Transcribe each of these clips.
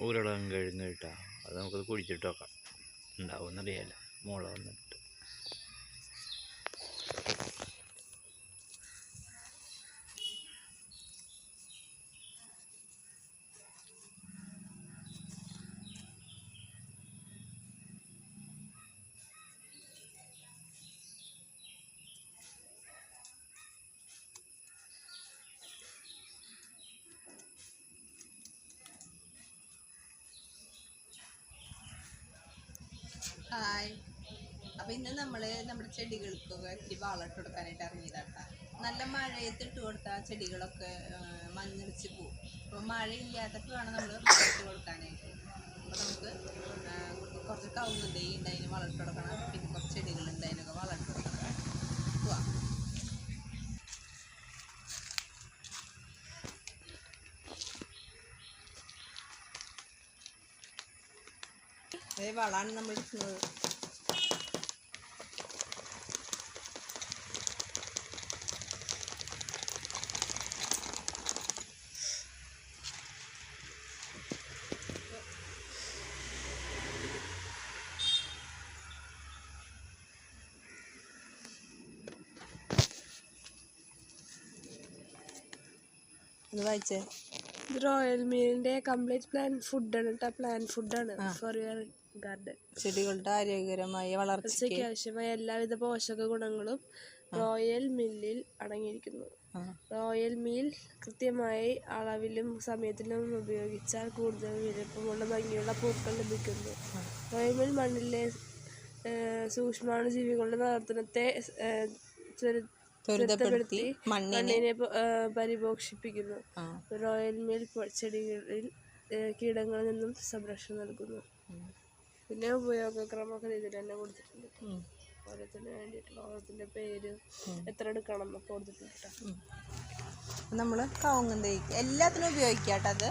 ഊരളം കഴിഞ്ഞ് കിട്ടാ അത് നമുക്കത് കുഴിച്ചിട്ട് നോക്കാം ഉണ്ടാവുമെന്നറിയാല. മുള വന്നിട്ട്. ഹായ്. അപ്പൊ ഇന്ന് നമ്മൾ നമ്മുടെ ചെടികൾക്കൊക്കെ ഇത്തിരി വളമിട്ട് കൊടുക്കാനായിട്ട് ഇറങ്ങിയതാട്ടാ. നല്ല മഴയത്ത് ഇട്ട് കൊടുത്താൽ ചെടികളൊക്കെ മഞ്ഞളിച്ച് പോകും അപ്പൊ മഴ ഇല്ലാത്തപ്പോൾ വേണം നമ്മൾ വളമിട്ട് കൊടുക്കാനായിട്ട് അപ്പൊ നമുക്ക് ആ, കുറച്ച് കവുങ്ങ് തൈ ഉണ്ട് അതിന് വളമിട്ട് കൊടുക്കണം പിന്നെ കുറച്ച് ചെടികളുണ്ട് അതിനൊക്കെ വളമിട്ട് കൊടുക്കണം പോവാം അതേ വളമാണ് നമ്മൾ ഇടുന്നത് ഇത് വായിച്ചേ. ഇത് റോയൽ മീലിന്റെ കംപ്ലീറ്റ് പ്ലാൻ ഫുഡാണ് കേട്ടോ പ്ലാൻ ഫുഡാണ് ഫോർ യുവർ ഗാർഡൻ. ചെടികളുടെ ആരോഗ്യകരമായ വളർച്ചയ്ക്ക് ആവശ്യമായ എല്ലാവിധ പോഷക ഗുണങ്ങളും റോയൽ മില്ലിൽ അടങ്ങിയിരിക്കുന്നു. റോയൽ മീൽ കൃത്യമായി അളവിലും സമയത്തിലും ഉപയോഗിച്ചാൽ കൂടുതൽ വിലപ്പമുള്ള ഭംഗിയുള്ള പൂക്കൾ ലഭിക്കുന്നു. റോയൽ മീൽ മണ്ണിലെ സൂക്ഷ്മാണു സൂക്ഷ്മാണുജീവികളുടെ പ്രവർത്തനത്തെ ത്വരിതപ്പെടുത്തി മണ്ണിനെ പരിപോഷിപ്പിക്കുന്നു. റോയൽ മിൽ ചെടികളിൽ കീടങ്ങളിൽ നിന്നും സംരക്ഷണം നൽകുന്നു. പിന്നെ ഉപയോഗക്രമമൊക്കെ ഇതിൽ തന്നെ കൊടുത്തിട്ടുണ്ട്. ഓരോത്തിന് വേണ്ടിയിട്ടുള്ള ഓരോത്തിന്റെ പേര് എത്ര എടുക്കണം എന്നൊക്കെ കൊടുത്തിട്ടുണ്ട് നമ്മൾ കവുങ്ങും തേക്ക് എല്ലാത്തിനും ഉപയോഗിക്കാം കേട്ടോ അത്.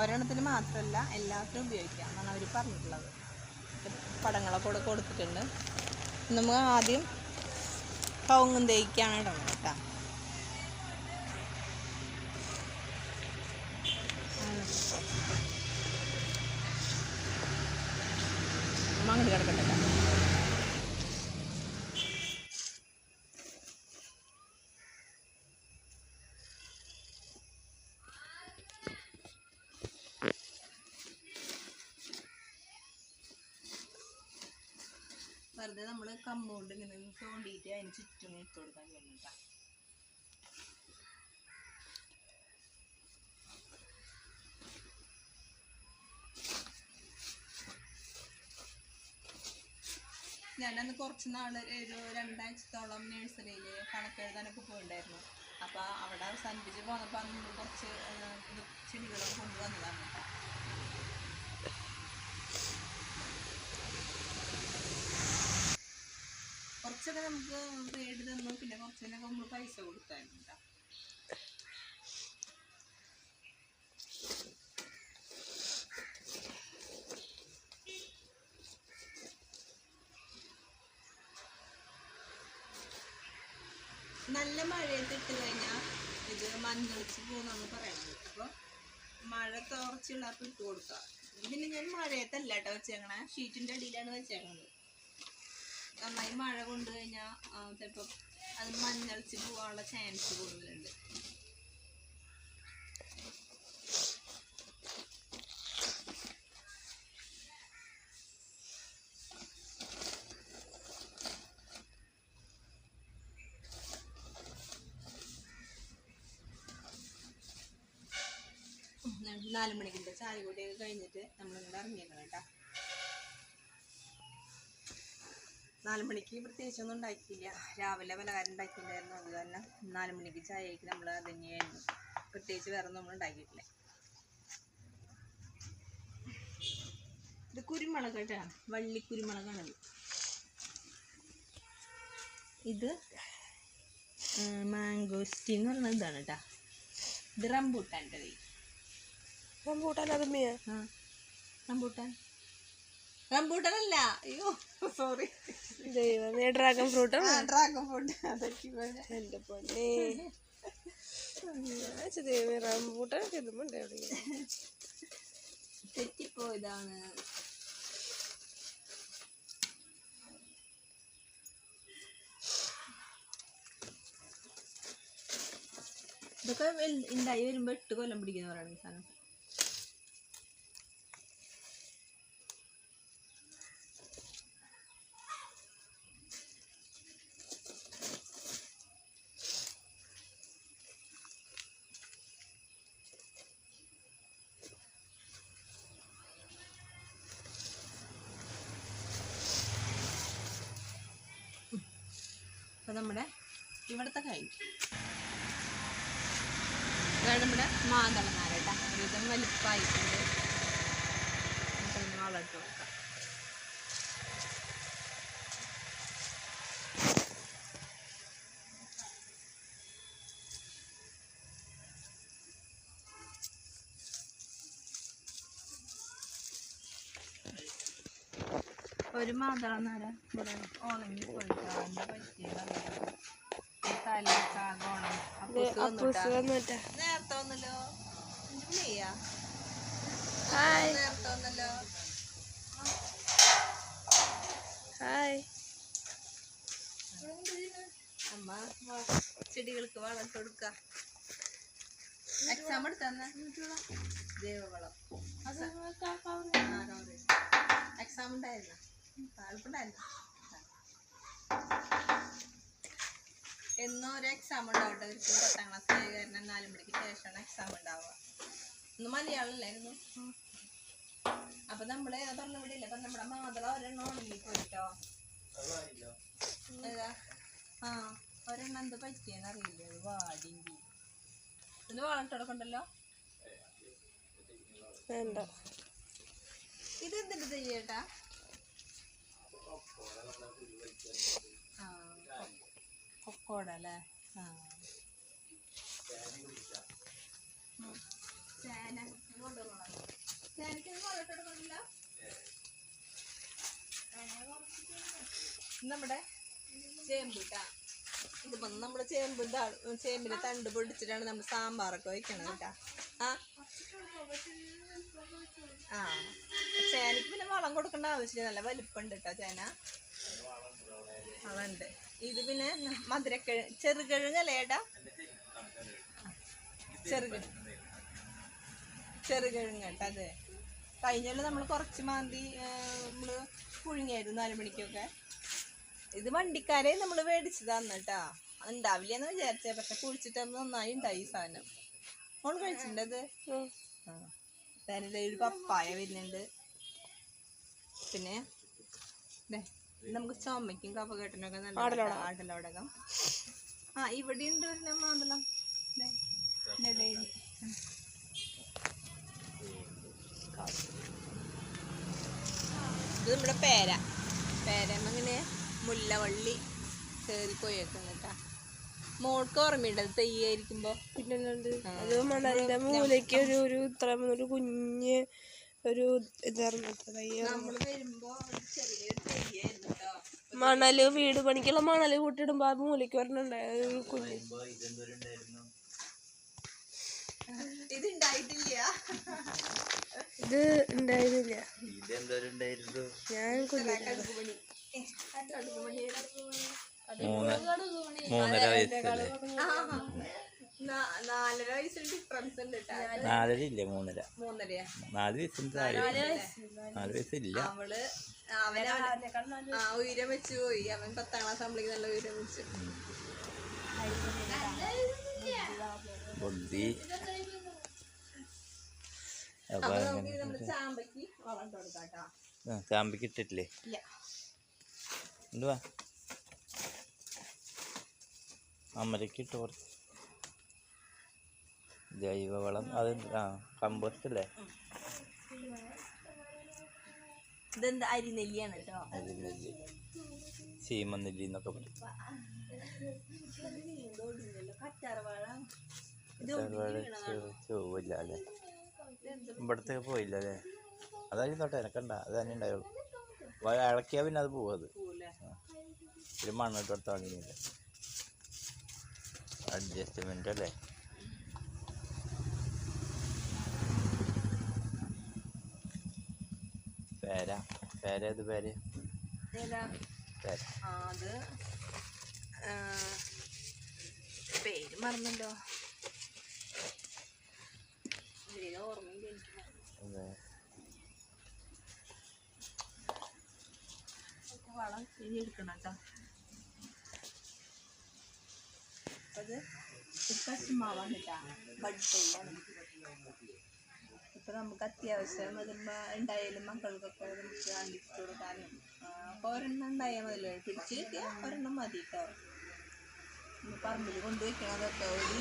ഒരെണ്ണത്തിന് മാത്രമല്ല എല്ലാത്തിനും ഉപയോഗിക്കാം എന്നാണ് അവർ പറഞ്ഞിട്ടുള്ളത്. പടങ്ങളൊക്കെ കൂടെ കൊടുത്തിട്ടുണ്ട്. നമ്മൾ ആദ്യം കവുങ്ങും തേക്കാണ് ഇടണം കേട്ടോ. അങ്ങോട്ട് കിടക്കട്ടെ കേട്ടോ. വെറുതെ നമ്മൾ കമ്പൗണ്ട് ഇങ്ങനെ തോണ്ടിയിട്ട് അതിന് ചുറ്റും ഇട്ട് കൊടുക്കാൻ വേണ്ടിട്ടാ ഞാനന്ന് കുറച്ച് നാൾ ഒരു രണ്ടാഴ്ചത്തോളം നഴ്സറിയിൽ കണക്കെഴുതാനൊക്കെ പോയിണ്ടായിരുന്നു അപ്പോൾ അവിടെ അവസാനിപ്പിച്ച് പോന്നപ്പോൾ അന്ന് കുറച്ച് ചെടികളും കൊണ്ടുവന്നതാണ് കുറച്ചൊക്കെ നമുക്ക് പേടി തന്നു പിന്നെ കുറച്ചതിനൊക്കെ നമ്മൾ പൈസ കൊടുത്തായിരുന്നു കേട്ടോ. നല്ല മഴയത്ത് ഇട്ട് കഴിഞ്ഞാൽ ഇത് മഞ്ഞളിച്ച് പോകുന്നു പറയുന്നത് അപ്പോൾ മഴ തോർച്ചുള്ളപ്പോൾ ഇട്ട് കൊടുക്കുക. പിന്നെ ഞാൻ മഴയത്തല്ല കേട്ടോ വെച്ചേക്കണേ. ഷീറ്റിന്റെ അടിയിലാണ് വെച്ചേക്കണത്. നന്നായി മഴ കൊണ്ടു കഴിഞ്ഞാൽ ചിലപ്പോൾ അത് മഞ്ഞളിച്ച് പോകാനുള്ള ചാൻസ് കൂടുതലുണ്ട്. നാല് മണിക്കിന്റെ ചായ കൂടിയൊക്കെ കഴിഞ്ഞിട്ട് നമ്മളിങ്ങോട്ട് ഇറങ്ങിയേക്കണം കേട്ടോ. നാല് മണിക്ക് പ്രത്യേകിച്ചൊന്നും ഉണ്ടാക്കിയില്ല. രാവിലെ പലഹാരം ഉണ്ടാക്കിയിട്ടുണ്ടായിരുന്നു. അത് കാരണം നാല് മണിക്ക് ചായക്ക് നമ്മൾ അത് തന്നെയായിരുന്നു പ്രത്യേകിച്ച് വേറെ നമ്മൾ ഉണ്ടാക്കിയിട്ടില്ല. ഇത് കുരുമുളക് കേട്ടോ. വള്ളി കുരുമുളകാണത് ഇത് മാംഗോസ്റ്റി എന്ന് പറയുന്നത് ഇതാണ് കേട്ടോ. ഇത് റംബൂട്ടാന്റെ തൈ റംബൂട്ടാൻ അതുമ്മയാ റംബൂട്ടാൻ റംബൂട്ടാൻ. അല്ല അയ്യോ സോറി ദൈവമേ ഡ്രാഗൺ ഫ്രൂട്ട് ഡ്രാഗൺ ഫ്രൂട്ട് എന്റെ പൊന്നെ. ദൈവമേ റംബൂട്ടാൻ ഇതുമുണ്ട് എവിടെയെങ്കിലും തെറ്റിപ്പോയതാണ്. ഇതൊക്കെ ഉണ്ടായി വരുമ്പോ എട്ട് കൊല്ലം പിടിക്കുന്ന പറയണ സാധനം. അപ്പൊ നമ്മുടെ ഇവിടുത്തെ കഴിഞ്ഞു ഇതാണ് നമ്മുടെ മാന്തളനാര കേട്ടോ. ഒരുവിധം വലിപ്പമായിട്ടുണ്ട്. നമുക്കതിന് വളർത്തി കൊടുക്കാം. ഒരു ഉണങ്ങി നേരത്തെ വന്നല്ലോ. നേരത്തെ വന്നല്ലോ. ഹായ്. അമ്മ വ- ചെടികൾക്ക് വളം കൊടുക്ക. എക്സാം എടുത്തന്ന? ജൈവവളം എക്സാം ഉണ്ടായിരുന്ന? താല്പണ്ടായിരുന്ന എന്നും ഒരു എക്സാം ഉണ്ടാവട്ടെ. ഒരു പത്താം ക്ലാസ് കാരണം നാല് മണിക്ക് ശേഷമാണ് എക്സാം ഉണ്ടാവുക. ഒന്ന് മലയാളം അല്ലായിരുന്നു. അപ്പൊ നമ്മൾ പറഞ്ഞ ഇവിടെ ഇല്ല. അപ്പൊ നമ്മുടെ മാതള ഒരെണ്ണം ഉണങ്ങി പോയിട്ടോ? ആ ഒരെണ്ണം എന്ത് പറ്റിയെന്ന് അറിയില്ല. അത് വാടിങ്കി ഇതിന് വേണ്ട. ഇത് എന്തിട്ട് ചെയ്യേട്ടാ കൊക്കോട അല്ലേ ആ. ചേന ഇത് ചേനയ്ക്ക് നമ്മുടെ ഇതിപ്പോ നമ്മുടെ ആള്- ചേമ്പിന്റെ തണ്ട് പൊടിച്ചിട്ടാണ് നമ്മൾ സാമ്പാറൊക്കെ വയ്ക്കണം കേട്ടാ. ആ. ചേനക്ക് പിന്നെ വളം കൊടുക്കേണ്ട ആവശ്യമില്ല. നല്ല വലിപ്പമുണ്ട് കേട്ടോ ചേന. അതുണ്ട് ഇത് പിന്നെ മധുരക്കിഴ ചെറുകിഴങ്ങല്ലേ ചെറുകിഴ ചെറുകിഴങ്ങ് കേട്ടോ അതെ. കഴിഞ്ഞാലും നമ്മൾ കുറച്ച് മാന്തി നമ്മൾ പുഴുങ്ങിയായിരുന്നു നാല് മണിക്കൊക്കെ. ഇത് വണ്ടിക്കാരെ നമ്മൾ മേടിച്ചതാന്ന് കേട്ടാ ഉണ്ടാവില്ല എന്ന് വിചാരിച്ചേ പക്ഷെ കുഴിച്ചിട്ടാകുമ്പോൾ നന്നായി ഉണ്ടായി സാധനം. മോൾ കഴിച്ചിട്ടുണ്ട് അത് ഉം. ആ. തേനിലെ ഒരു പപ്പായ വരുന്നുണ്ട്. പിന്നെ നമുക്ക് ചുമയ്ക്കും കഫകെട്ടിനൊക്കെ നല്ല ആടലോടകം. ആ ഇവിടെ ഉണ്ട് ഒരു മാതളം. ഇത് നമ്മുടെ പേര. പേരമ്മ ഇങ്ങനെ മുല്ലവള്ളി കയറി പോയേക്കും കേട്ടാ. മോൾക്ക് ഓർമ്മയുണ്ട് അത് തെയ്യായിരിക്കുമ്പോ. പിന്നെ മൂലയ്ക്ക് ഒരു ഒരു ഇത്ര ഒരു കുഞ്ഞ് ഒരു ഇതായിരുന്നു മണൽ വീട് പണിക്കുള്ള മണൽ കൂട്ടിയിടുമ്പോ ആ മൂലയ്ക്ക് വരണുണ്ടായ ഒരു കുഞ്ഞ്. ഇത് ഉണ്ടായിട്ടില്ല ഇത് ഉണ്ടായിരുന്നില്ല ഞാൻ മൂന്നര വയസ്സല്ലേ? നാലര ഡിഫറൻസ് ഉണ്ട് നാലര ഇല്ല മൂന്നര? മൂന്നരയാ. നാല് വയസ്സിന് താഴെ. നാല് വയസ്സില്ല. അവൾ അവൻ ആ ഉയരം വെച്ച് പോയി. അവൻ പത്താം ക്ലാസ് ആകുമ്പോഴേക്ക് നല്ല ഉയരം വെച്ചു. ബുദ്ധി. ചാമ്പയ്ക്ക് ഇട്ടിട്ടില്ലേ? എന്തുവാ? അമ്മരക്ക് ഇട്ട് കൊടുത്തു ജൈവവളം. അത് ആ കമ്പോസ്റ്റ് അല്ലേ? ഇതെന്താ? അരിനെല്ലിയാണ് കേട്ടോ അതിനെല്ലി ചീമനെല്ലി എന്നൊക്കെ പറയും. ചൊവ്വില്ല അല്ലേ? ഇവിടത്തേക്ക് പോയില്ല അല്ലേ? അതായത് തോട്ടെ എനക്കണ്ട. അത് തന്നെ ഉണ്ടായുള്ളൂ. ഇളക്കിയാ ഇളക്കിയാൽ പിന്നെ അത് പോവത്. അത്. ഒരു മണ്ണിട്ട് കൊടുത്താൽ അഡ്ജസ്റ്റ്മെന്റ് അഡ്ജസ്റ്റ്മെന്റ് അല്ലേ? പേര? പേര ഏത് പേര്? അത് പേര് മറന്നല്ലോ. ഓർമ്മയില്ല എനിക്ക് വളം ഇനി എടുക്കണം കേട്ടോ. അത് കശുമാവാണ് കേട്ടോ. ബഡ് തൈയാണ് ഇപ്പൊ നമുക്ക് അത്യാവശ്യം വരുമ്പോ ഉണ്ടായാലും മക്കൾക്കൊക്കെ നമുക്ക് കാണിച്ചു കൊടുക്കാനും അപ്പൊ ഒരെണ്ണം ഉണ്ടായാൽ മതിയല്ലോ പിടിച്ച് കിട്ടിയാൽ ഒരെണ്ണം മതി കേട്ടോ. പറമ്പിൽ കൊണ്ടുവയ്ക്കണതൊക്കെ ഒരു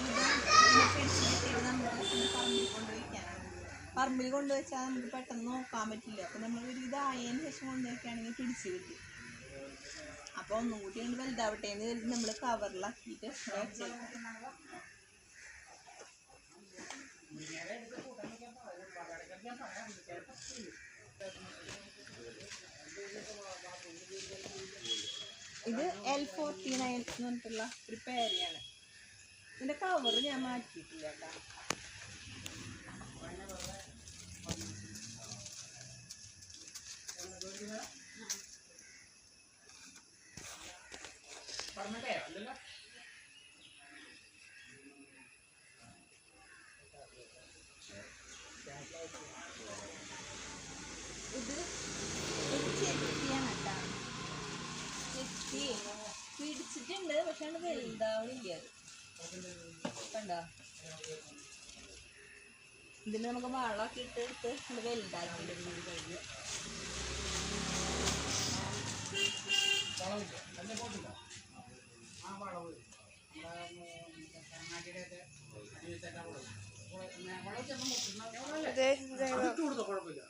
പിടിച്ച് കിട്ടിയിട്ട് നമുക്ക് പറമ്പിൽ കൊണ്ടുവയ്ക്കാനാണ് പറമ്പിൽ കൊണ്ടുവച്ചാൽ നമുക്ക് പെട്ടെന്ന് നോക്കാൻ പറ്റില്ല. അപ്പൊ നമ്മൾ ഒരു ഇതായതിന് ശേഷം കൊണ്ടുവയ്ക്കുകയാണെങ്കിൽ പിടിച്ച് കിട്ടും. അപ്പൊ ഒന്നും കൂടി ഒന്ന് വലുതാവട്ടെ എന്ന് കരുതി നമ്മൾ കവറിലാക്കിയിട്ട് വെച്ചേക്കാം ഇത് എൽ ഫോർട്ടി നയൻ എന്ന് പറഞ്ഞിട്ടുള്ള ഒരു പേരയാണ്. ഇതിന്റെ കവർ ഞാൻ മാറ്റിയിട്ടില്ല കേട്ടോ. ഇത് ഒരു ചെത്തിയാണ് കേട്ടോ ചെത്തി പിടിച്ചിട്ടുണ്ട് പക്ഷെ അത് വലുതാവണില്ല കണ്ടോ? ഇതിന് നമുക്ക് വളമൊക്കെ ഇട്ട് എടുത്ത് അതെ കുഴപ്പമില്ല.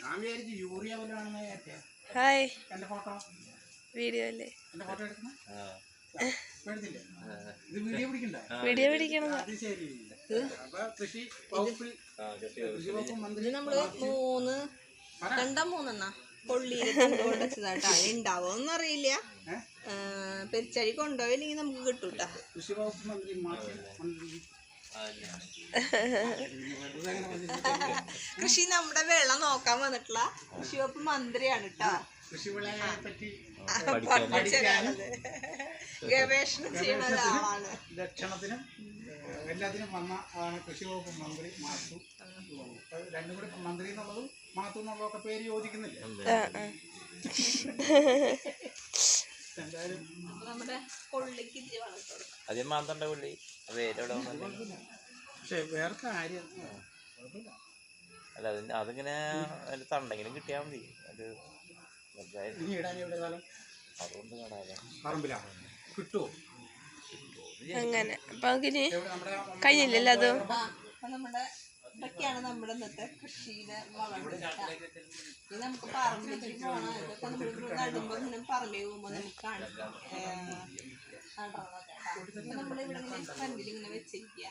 ഞാൻ വിചാരിച്ചു യൂറിയ ഹായ്. എന്റെ ഫോട്ടോ. വീഡിയോ അല്ലേ? വീഡിയോ പിടിക്കണം. ഇത് നമ്മൾ മൂന്ന് രണ്ടാ മൂന്നെണ്ണ? കൊള്ളിയിൽ കൊണ്ടുവച്ചതാട്ടാ ഉണ്ടാവുമെന്ന് അറിയില്ല? പെരിച്ചഴി കൊണ്ടുപോയില്ലെങ്കിൽ നമുക്ക് കിട്ടൂട്ടാ. കൃഷി വകുപ്പ് മന്ത്രി മാറ്റി മന്ത്രി. കൃഷി നമ്മുടെ വെള്ളം നോക്കാൻ വന്നിട്ടുള്ള കൃഷി വകുപ്പ് മന്ത്രിയാണ് കേട്ടോ കൃഷി വിളയെ പറ്റി പഠിച്ചത് ഗവേഷണം ചെയ്യുന്ന ലക്ഷണത്തിനും എല്ലാത്തിനും വന്ന ആണ് കൃഷി വകുപ്പ് മന്ത്രി മാത്തു. രണ്ടും കൂടി മന്ത്രി എന്നുള്ളതും മാത്തു എന്നുള്ളതൊക്കെ പേര് യോജിക്കുന്നില്ല. ആദ്യം മാന്തണ്ട പുള്ളി വേരോടെ പക്ഷെ വേറെ കാര്യം അല്ല അതിന് അതിങ്ങനെ തണ്ടെങ്കിലും കിട്ടിയാൽ മതി. അത് ഇനി ഇടാൻ എവിടെ കാലം? അതുകൊണ്ട് കാണാതെ പറമ്പിലാ. കിട്ടുമോ അങ്ങനെ. അപ്പൊ നമുക്കിനി കഴിഞ്ഞില്ലല്ലോ അത് ആ അപ്പൊ നമ്മുടെ ഇതൊക്കെയാണ് നമ്മുടെ ഇന്നത്തെ കൃഷിയുടെ വളം ഇത് നമുക്ക് പറമ്പിലേക്ക് പോകണം ഇതൊക്കെ നമ്മൾ നടുമ്പോൾ ഇങ്ങനെ പറമ്പിൽ പോകുമ്പോൾ നമുക്ക് കാണിക്കാം നമ്മളിവിടെ ഇങ്ങനെ ഫ്രണ്ടിൽ ഇങ്ങനെ വെച്ചിരിക്കുക